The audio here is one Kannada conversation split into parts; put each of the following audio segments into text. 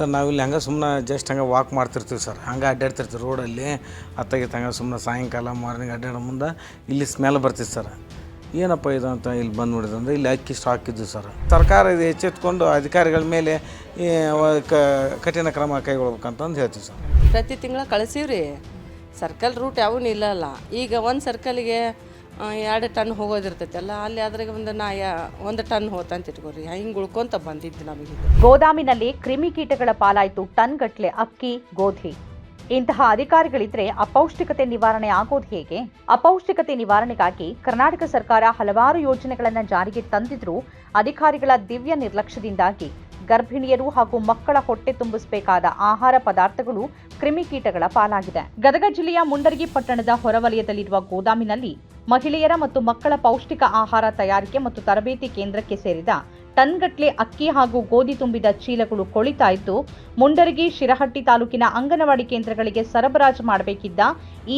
ಸರ್ ಇಲ್ಲಿ ಹಂಗೆ ಸುಮ್ಮನೆ ಜಸ್ಟ್ ಹಂಗೆ ವಾಕ್ ಮಾಡ್ತಿರ್ತೀವಿ ಸರ್. ಹಂಗೆ ಅಡ್ಡಾಡ್ತಿರ್ತೀವಿ ರೋಡಲ್ಲಿ ಅತ್ತಾಗಿತ್ತು ಹಂಗೆ ಸುಮ್ಮನೆ ಸಾಯಂಕಾಲ ಮಾರ್ನಿಂಗ್ ಅಡ್ಡಾಡೋ ಮುಂದೆ ಇಲ್ಲಿ ಸ್ಮೆಲ್ ಬರ್ತಿತ್ತು ಸರ್. ಏನಪ್ಪ ಇದು ಅಂತ ಇಲ್ಲಿ ಬಂದು ನೋಡಿದಂದ್ರೆ ಇಲ್ಲಿ ಅಕ್ಕಿ ಸ್ಟಾಕ್ ಇದ್ದು ಸರ್. ಸರ್ಕಾರ ಇದು ಎಚ್ಚೆತ್ಕೊಂಡು ಅಧಿಕಾರಿಗಳ ಮೇಲೆ ಕಠಿಣ ಕ್ರಮ ಕೈಗೊಳ್ಬೇಕಂತಂದು ಹೇಳ್ತೀವಿ ಸರ್. ಪ್ರತಿ ತಿಂಗಳ ಕಳಿಸೀವ್ರಿ. ಸರ್ಕಲ್ ರೂಟ್ ಯಾವೂ ಅಲ್ಲ ಈಗ ಒಂದು ಸರ್ಕಲ್ಗೆ ಎರಡು ಟನ್ ಹೋಗೋದಿರ್ತೈತಲ್ಲ ಅಲ್ಲಿ ಅದ್ರಾಗ ಒಂದು ನಾ ಯಾ- ಒಂದು ಟನ್ ಹೋತಂತ ಇಟ್ಕೋರಿ. ಹಿಂಗೆ ಉಳ್ಕೊಂತ ಬಂದಿದ್ದು ನಮಗೆ ಗೋದಾಮಿನಲ್ಲಿ ಕ್ರಿಮಿಕೀಟಗಳ ಪಾಲಾಯಿತು ಟನ್ ಗಟ್ಲೆ ಅಕ್ಕಿ, ಗೋಧಿ. ಇಂತಹ ಅಧಿಕಾರಿಗಳಿದ್ರೆ ಅಪೌಷ್ಟಿಕತೆ ನಿವಾರಣೆ ಆಗೋದು ಹೇಗೆ? ಅಪೌಷ್ಟಿಕತೆ ನಿವಾರಣೆಗಾಗಿ ಕರ್ನಾಟಕ ಸರ್ಕಾರ ಹಲವಾರು ಯೋಜನೆಗಳನ್ನು ಜಾರಿಗೆ ತಂದಿದ್ರೂ ಅಧಿಕಾರಿಗಳ ದಿವ್ಯ ನಿರ್ಲಕ್ಷ್ಯದಿಂದಾಗಿ. ಗರ್ಭಿಣಿಯರು ಹಾಗೂ ಮಕ್ಕಳ ಹೊಟ್ಟೆ ತುಂಬಿಸಬೇಕಾದ ಆಹಾರ ಪದಾರ್ಥಗಳು ಕ್ರಿಮಿಕೀಟಗಳ ಪಾಲಾಗಿದೆ. ಗದಗ ಜಿಲ್ಲೆಯ ಮುಂಡರಗಿ ಪಟ್ಟಣದ ಹೊರವಲಯದಲ್ಲಿರುವ ಗೋದಾಮಿನಲ್ಲಿ ಮಹಿಳೆಯರ ಮತ್ತು ಮಕ್ಕಳ ಪೌಷ್ಟಿಕ ಆಹಾರ ತಯಾರಿಕೆ ಮತ್ತು ತರಬೇತಿ ಕೇಂದ್ರಕ್ಕೆ ಸೇರಿದ ಟನ್ಗಟ್ಲೆ ಅಕ್ಕಿ ಹಾಗೂ ಗೋಧಿ ತುಂಬಿದ ಚೀಲಗಳು ಕೊಳಿತಾ ಇದ್ದು ಮುಂಡರಗಿ, ಶಿರಹಟ್ಟಿ ತಾಲೂಕಿನ ಅಂಗನವಾಡಿ ಕೇಂದ್ರಗಳಿಗೆ ಸರಬರಾಜು ಮಾಡಬೇಕಿದ್ದ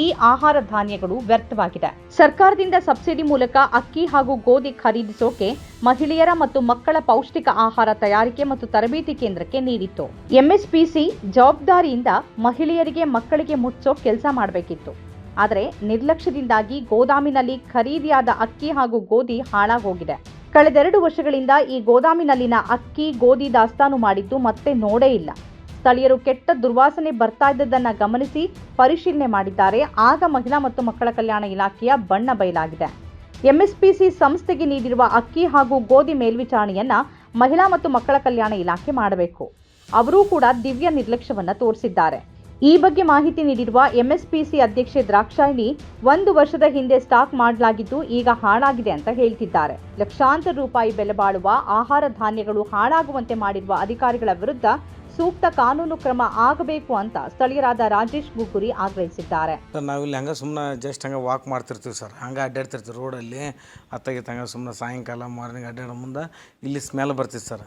ಈ ಆಹಾರ ಧಾನ್ಯಗಳು ವ್ಯರ್ಥವಾಗಿದೆ. ಸರ್ಕಾರದಿಂದ ಸಬ್ಸಿಡಿ ಮೂಲಕ ಅಕ್ಕಿ ಹಾಗೂ ಗೋಧಿ ಖರೀದಿಸೋಕೆ ಮಹಿಳೆಯರ ಮತ್ತು ಮಕ್ಕಳ ಪೌಷ್ಟಿಕ ಆಹಾರ ತಯಾರಿಕೆ ಮತ್ತು ತರಬೇತಿ ಕೇಂದ್ರಕ್ಕೆ ನೀಡಿತ್ತು. ಎಂಎಸ್ಪಿಸಿ ಜವಾಬ್ದಾರಿಯಿಂದ ಮಹಿಳೆಯರಿಗೆ ಮಕ್ಕಳಿಗೆ ಮುಚ್ಚೋ ಕೆಲಸ ಮಾಡಬೇಕಿತ್ತು. ಆದರೆ ನಿರ್ಲಕ್ಷ್ಯದಿಂದಾಗಿ ಗೋದಾಮಿನಲ್ಲಿ ಖರೀದಿಯಾದ ಅಕ್ಕಿ ಹಾಗೂ ಗೋಧಿ ಹಾಳಾಗೋಗಿದೆ. ಕಳೆದೆರಡು ವರ್ಷಗಳಿಂದ ಈ ಗೋದಾಮಿನಲ್ಲಿನ ಅಕ್ಕಿ, ಗೋಧಿ ದಾಸ್ತಾನು ಮಾಡಿದ್ದು ಮತ್ತೆ ನೋಡೇ ಇಲ್ಲ. ಸ್ಥಳೀಯರು ಕೆಟ್ಟ ದುರ್ವಾಸನೆ ಬರ್ತಾ ಇದ್ದದನ್ನ ಗಮನಿಸಿ ಪರಿಶೀಲನೆ ಮಾಡಿದ್ದಾರೆ. ಆಗ ಮಹಿಳಾ ಮತ್ತು ಮಕ್ಕಳ ಕಲ್ಯಾಣ ಇಲಾಖೆಯ ಬಣ್ಣ ಬಯಲಾಗಿದೆ. ಎಂಎಸ್ಪಿಸಿ ಸಂಸ್ಥೆಗೆ ನೀಡಿರುವ ಅಕ್ಕಿ ಹಾಗೂ ಗೋಧಿ ಮೇಲ್ವಿಚಾರಣೆಯನ್ನ ಮಹಿಳಾ ಮತ್ತು ಮಕ್ಕಳ ಕಲ್ಯಾಣ ಇಲಾಖೆ ಮಾಡಬೇಕು. ಅವರೂ ಕೂಡ ದಿವ್ಯ ನಿರ್ಲಕ್ಷ್ಯವನ್ನ ತೋರಿಸಿದ್ದಾರೆ. ಈ ಬಗ್ಗೆ ಮಾಹಿತಿ ನೀಡಿರುವ ಎಂಎಸ್ಪಿಸಿ ಅಧ್ಯಕ್ಷೆ ದ್ರಾಕ್ಷಾಯಿಣಿ, ಒಂದು ವರ್ಷದ ಹಿಂದೆ ಸ್ಟಾಕ್ ಮಾಡಲಾಗಿದ್ದು ಈಗ ಹಾಳಾಗಿದೆ ಅಂತ ಹೇಳ್ತಿದ್ದಾರೆ. ಲಕ್ಷಾಂತರ ರೂಪಾಯಿ ಬೆಲೆ ಬಾಳುವ ಆಹಾರ ಧಾನ್ಯಗಳು ಹಾಳಾಗುವಂತೆ ಮಾಡಿರುವ ಅಧಿಕಾರಿಗಳ ವಿರುದ್ಧ ಸೂಕ್ತ ಕಾನೂನು ಕ್ರಮ ಆಗಬೇಕು ಅಂತ ಸ್ಥಳೀಯರಾದ ರಾಜೇಶ್ ಗುಗ್ಗುರಿ ಆಗ್ರಹಿಸಿದ್ದಾರೆ. ಸರ್ ಇಲ್ಲಿ ಹಂಗೆ ಸುಮ್ಮನೆ ಜಸ್ಟ್ ಹಂಗೆ ವಾಕ್ ಮಾಡ್ತಿರ್ತೀವಿ ಸರ್. ಹಂಗೆ ಅಡ್ಡಾಡ್ತಿರ್ತೀವಿ ರೋಡಲ್ಲಿ ಅತ್ತಾಗಿತ್ತು ಹಂಗೆ ಸುಮ್ಮನೆ ಸಾಯಂಕಾಲ ಮಾರ್ನಿಂಗ್ ಅಡ್ಡಾಡೋ ಮುಂದೆ ಇಲ್ಲಿ ಸ್ಮೆಲ್ ಬರ್ತಿತ್ತು ಸರ್.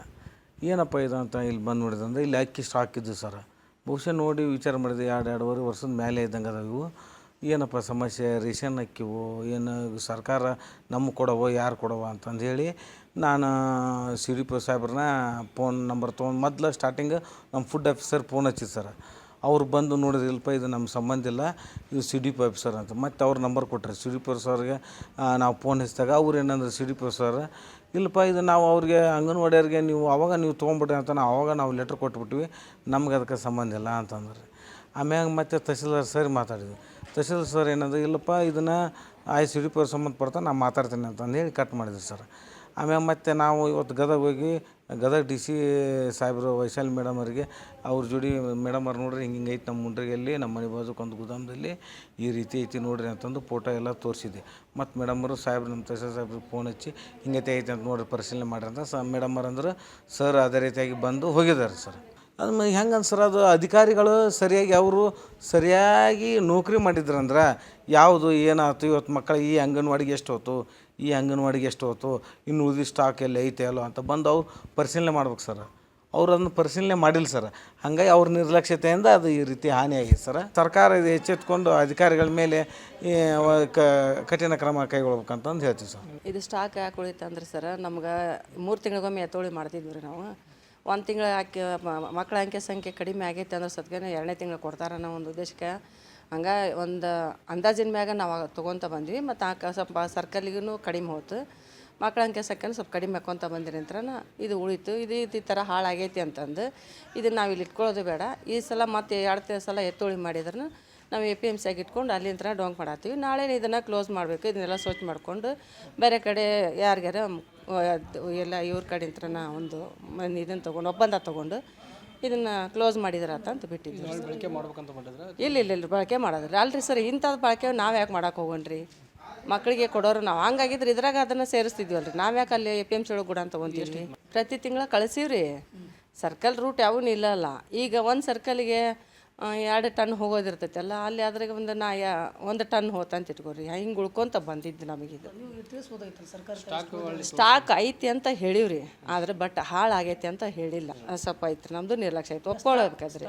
ಏನಪ್ಪ ಇದು ಅಂತ ಇಲ್ಲಿ ಬಂದು ನೋಡಿದಂದ್ರೆ ಇಲ್ಲಿ ಅಕ್ಕಿ ಸ್ಟಾಕ್ ಇದ್ದು ಸರ್. ಬಹುಶಃ ನೋಡಿ ವಿಚಾರ ಮಾಡಿದೆ, ಎರಡು, ಎರಡೂವರೆ ವರ್ಷದ ಮೇಲೆ ಇದ್ದಂಗೆ ಅದಾವ ಇವು. ಏನಪ್ಪ ಸಮಸ್ಯೆ? ರೇಷನ್ ಅಕ್ಕಿವೋ ಏನು ಸರ್ಕಾರ ನಮ್ಗೆ ಕೊಡವೋ, ಯಾರು ಕೊಡವ ಅಂತಂದು ಹೇಳಿ ನಾನು ಸಿ ಡಿ ಪಿ ಸಾಹೇಬ್ರನ್ನ ಪೋನ್ ನಂಬರ್ ತೊಗೊಂಡು ಮೊದ್ಲು ಸ್ಟಾರ್ಟಿಂಗ್ ನಮ್ಮ ಫುಡ್ ಆಫೀಸರ್ ಪೋನ್ ಹಚ್ಚಿದ್ದು ಸರ್. ಅವ್ರು ಬಂದು ನೋಡಿದ್ರೆ, ಇಲ್ಲಪ್ಪ, ಇದು ನಮ್ಮ ಸಂಬಂಧ ಇಲ್ಲ, ಇದು ಸಿ ಡಿ ಪಿ ಆಫೀಸರ್ ಅಂತ. ಮತ್ತು ಅವ್ರ ನಂಬರ್ ಕೊಟ್ಟರೆ ಸಿ ಡಿ ಪಿ ಸರ್ಗೆ ನಾವು ಫೋನ್ ಹಚ್ಚಿದಾಗ ಅವ್ರು ಏನಂದ್ರೆ, ಸಿ ಡಿ ಪಿ ಸರ್ ಇಲ್ಲಪ್ಪ, ಇದು ನಾವು ಅವ್ರಿಗೆ, ಅಂಗನವಾಡಿಯವ್ರಿಗೆ ನೀವು ಅವಾಗ ನೀವು ತೊಗೊಂಬಿಟ್ರಿ ಅಂತ ನಾವು ಅವಾಗ ನಾವು ಲೆಟ್ರ್ ಕೊಟ್ಬಿಟ್ವಿ. ನಮ್ಗೆ ಅದಕ್ಕೆ ಸಂಬಂಧ ಇಲ್ಲ, ಅಂತಂದ್ರೆ. ಆಮ್ಯಾಗ ಮತ್ತೆ ತಹಸೀಲ್ದಾರ್ ಸರ್ ಮಾತಾಡಿದ್ವಿ ತಹಸೀಲ್ದಾರ್ ಸರ್ ಏನಂದ್ರೆ, ಇಲ್ಲಪ್ಪ, ಇದನ್ನು ಆಯ್ ಸಿ ಡಿ ಪಿ ಸಂಬಂಧಪಡ್ತಾ ನಾನು ಮಾತಾಡ್ತೀನಿ ಅಂತಂದು ಹೇಳಿ ಕಟ್ ಮಾಡಿದ್ರು ಸರ್. ಆಮ್ಯಾಗ ಮತ್ತು ನಾವು ಇವತ್ತು ಗದಗ ಹೋಗಿ, ಗದಗ ಡಿ ಸಿ ಸಾಹೇಬರು ವೈಶಾಲಿ ಮೇಡಮ್ ಅವರಿಗೆ, ಅವ್ರ ಜೋಡಿ ಮೇಡಮ್ ಅವ್ರು ನೋಡ್ರಿ ಹಿಂಗೆ ಐತೆ ನಮ್ಮ ಮುಂಡ್ರಿಗೆಲ್ಲಿ ನಮ್ಮ ಮನೆ ಬಾಜುಕ್ ಒಂದು ಗುದಾಮದಲ್ಲಿ ಈ ರೀತಿ ಐತಿ ನೋಡ್ರಿ ಅಂತಂದು ಫೋಟೋ ಎಲ್ಲ ತೋರಿಸಿದೆ ಮತ್ತು ಅವರು ಸಾಹೇಬ್ರು ನಮ್ಮ ತಹಸೀಲ್ ಸಾಹೇಬ್ರಿಗೆ ಫೋನ್ ಹಚ್ಚಿ ಹಿಂಗೈತೆ ಐತೆ ಅಂತ ನೋಡಿರಿ ಪರಿಶೀಲನೆ ಮಾಡ್ರಿ ಅಂತ ಸ ಮೇಡಮ್ ಅವ್ರು ಅಂದ್ರೆ, ಸರ್ ಅದೇ ರೀತಿಯಾಗಿ ಬಂದು ಹೋಗಿದ್ದಾರೆ ಸರ್. ಅದು ಹೆಂಗೆ ಸರ್ ಅದು ಅಧಿಕಾರಿಗಳು ಸರಿಯಾಗಿ ಅವರು ಸರಿಯಾಗಿ ನೌಕರಿ ಮಾಡಿದ್ರಂದ್ರೆ, ಯಾವುದು ಏನಾಯ್ತು ಇವತ್ತು ಮಕ್ಕಳಿಗೆ ಈ ಅಂಗನವಾಡಿಗೆ ಎಷ್ಟು ಹೋತು ಈ ಅಂಗನವಾಡಿಗೆ ಎಷ್ಟು ಹೋಯ್ತು ಇನ್ನು ಉಳಿದ ಸ್ಟಾಕ್ ಎಲ್ಲ ಐತೆ, ಅಲ್ಲೋ ಅಂತ ಬಂದು ಅವ್ರು ಪರಿಶೀಲನೆ ಮಾಡ್ಬೇಕು ಸರ್. ಅವ್ರು ಅದನ್ನು ಪರಿಶೀಲನೆ ಮಾಡಿಲ್ಲ ಸರ್. ಹಾಗಾಗಿ ಅವ್ರ ನಿರ್ಲಕ್ಷ್ಯತೆಯಿಂದ ಅದು ಈ ರೀತಿ ಹಾನಿಯಾಗಿದೆ ಸರ್. ಸರ್ಕಾರ ಇದು ಎಚ್ಚೆತ್ಕೊಂಡು ಅಧಿಕಾರಿಗಳ ಮೇಲೆ ಕಠಿಣ ಕ್ರಮ ಕೈಗೊಳ್ಬೇಕಂತಂದು ಹೇಳ್ತೀವಿ ಸರ್. ಇದು ಸ್ಟಾಕ್ ಯಾಕೆ ಉಳಿತಂದ್ರೆ ಸರ್, ನಮ್ಗೆ ಮೂರು ತಿಂಗಳಿಗೊಮ್ಮೆ ಎತ್ತೋಳಿ ಮಾಡ್ತಿದ್ವಿ ರೀ ನಾವು. ಒಂದು ತಿಂಗಳ ಆಕೆ ಮಕ್ಕಳ ಅಂಕೆ ಸಂಖ್ಯೆ ಕಡಿಮೆ ಆಗೈತೆ ಅಂದ್ರೆ ಸದ್ಯನೇ ಎರಡನೇ ತಿಂಗಳು ಕೊಡ್ತಾರೆ ಅನ್ನೋ ಒಂದು ಉದ್ದೇಶಕ್ಕೆ. ಹಂಗೆ ಒಂದು ಅಂದಾಜಿನ ಮ್ಯಾಗ ನಾವು ತೊಗೊತ ಬಂದ್ವಿ ಮತ್ತು ಆ ಸ್ವಲ್ಪ ಸರ್ಕಲ್ಗೂ ಕಡಿಮೆ ಹೋಯ್ತು ಮಕ್ಕಳ ಅಂಕೆ ಸಂಖ್ಯೆನೂ ಸ್ವಲ್ಪ ಕಡಿಮೆ ಹಾಕ್ಕೊಂತ ಬಂದಿರಿ ನಂತರ ಇದು ಉಳಿತು, ಇದು ಈ ಥರ ಹಾಳಾಗೈತಿ ಅಂತಂದು ಇದನ್ನು ನಾವು ಇಲ್ಲಿ ಇಟ್ಕೊಳ್ಳೋದು ಬೇಡ. ಈ ಸಲ ಮತ್ತೆ ಎರಡು ಸಲ ಎತ್ತೋಳಿ ಮಾಡಿದ್ರೂ ನಾವು ಎ ಪಿ ಎಂ ಸಿಯಾಗಿ ಇಟ್ಕೊಂಡು ಅಲ್ಲಿಂದ ಡೊಂಕ್ ಮಾಡತ್ತೀವಿ. ನಾಳೆ ಇದನ್ನು ಕ್ಲೋಸ್ ಮಾಡಬೇಕು, ಇದನ್ನೆಲ್ಲ ಸ್ವಚ್ಛ ಮಾಡಿಕೊಂಡು ಬೇರೆ ಕಡೆ ಯಾರಿಗಾರ ಎಲ್ಲ ಇವ್ರ ಕಡೆಂತ್ರ ಒಂದು ಮನೆ ಇದನ್ನು ತೊಗೊಂಡು ಒಪ್ಪಂದ ತೊಗೊಂಡು ಇದನ್ನು ಕ್ಲೋಸ್ ಮಾಡಿದ್ರಾತ ಅಂತ ಬಿಟ್ಟಿದ್ವಿ ಇಲ್ಲ ಇಲ್ಲ ಇಲ್ಲ ಬಳಕೆ ಮಾಡೋದಿಲ್ಲ. ಅಲ್ರಿ ಸರ್ ಇಂಥದ್ದು ಬಳಕೆ ನಾವು ಯಾಕೆ ಮಾಡಕ್ಕೆ ಹೋಗೋಣ್ರಿ? ಮಕ್ಕಳಿಗೆ ಕೊಡೋರು ನಾವು. ಹಂಗಾಗಿದ್ರೆ ಇದ್ರಾಗ ಅದನ್ನು ಸೇರಿಸ್ತಿದ್ವಲ್ರಿ. ನಾವು ಯಾಕೆ ಅಲ್ಲಿ ಎ ಪಿ ಎಂ ಸಿ ಒಳಗೆ ಕೂಡ ತೊಗೊಂತೀವಿ? ಪ್ರತಿ ತಿಂಗಳ ಕಳಿಸೀವ್ರಿ. ಸರ್ಕಲ್ ರೂಟ್ ಯಾವೂ ಅಲ್ಲ ಈಗ ಒಂದು ಸರ್ಕಲ್ಗೆ ಎರಡು ಟನ್ ಹೋಗೋದಿರ್ತೈತಲ್ಲ ಅಲ್ಲಿ ಅದ್ರಾಗ ಒಂದು ನಾ ಯಾ ಒಂದು ಟನ್ ಹೋತಂತ ಇಟ್ಕೋರಿ ಹಿಂಗೆ ಉಳ್ಕೊಂತ ಬಂದಿದ್ದು ನಮಗಿದು ಸ್ಟಾಕ್ ಐತಿ ಅಂತ ಹೇಳಿವ್ರಿ ಆದ್ರೆ ಬಟ್ ಹಾಳಾಗೈತಿ ಅಂತ ಹೇಳಿಲ್ಲ. ಸ್ವಲ್ಪ ಐತ್ರಿ ನಮ್ದು ನಿರ್ಲಕ್ಷ್ಯ ಐತಿ. ಒಪ್ಕೊಳ್ಬೇಕಾದ್ರಿ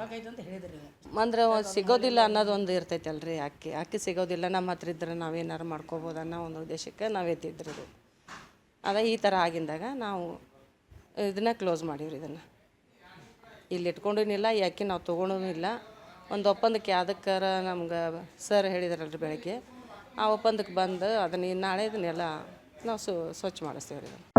ಅಂದ್ರೆ ಸಿಗೋದಿಲ್ಲ ಅನ್ನೋದು ಒಂದು ಇರ್ತೈತಿ ಅಲ್ರಿ ಅಕ್ಕಿ. ಅಕ್ಕಿ ಸಿಗೋದಿಲ್ಲ ನಮ್ಮ ಹತ್ರ ಇದ್ರೆ ನಾವೇನಾರು ಮಾಡ್ಕೋಬೋದು ಅನ್ನೋ ಒಂದು ಉದ್ದೇಶಕ್ಕೆ ನಾವು ಎತ್ತಿದ್ರಿ ಇದು. ಅದ ಈ ಥರ ಆಗಿಂದಾಗ ನಾವು ಇದನ್ನ ಕ್ಲೋಸ್ ಮಾಡೀವ್ರಿ ಇದನ್ನು. ಇಲ್ಲಿ ಇಟ್ಕೊಂಡೂನಿಲ್ಲ ಯಾಕೆ ಅಕ್ಕಿ ನಾವು ತೊಗೊಂಡೂ ಇಲ್ಲ. ಒಂದು ಒಪ್ಪಂದಕ್ಕೆ ಅದಕ್ಕಾರ ನಮ್ಗೆ ಸರ್ ಹೇಳಿದ್ರಲ್ರಿ ಬೆಳಗ್ಗೆ. ಆ ಒಪ್ಪಂದಕ್ಕೆ ಬಂದು ಅದನ್ನ ನಾಳೆ ಇದನ್ನೆಲ್ಲ ನಾವು ಸ್ವಚ್ಛ ಮಾಡಿಸ್ತೇವೆ ರೀ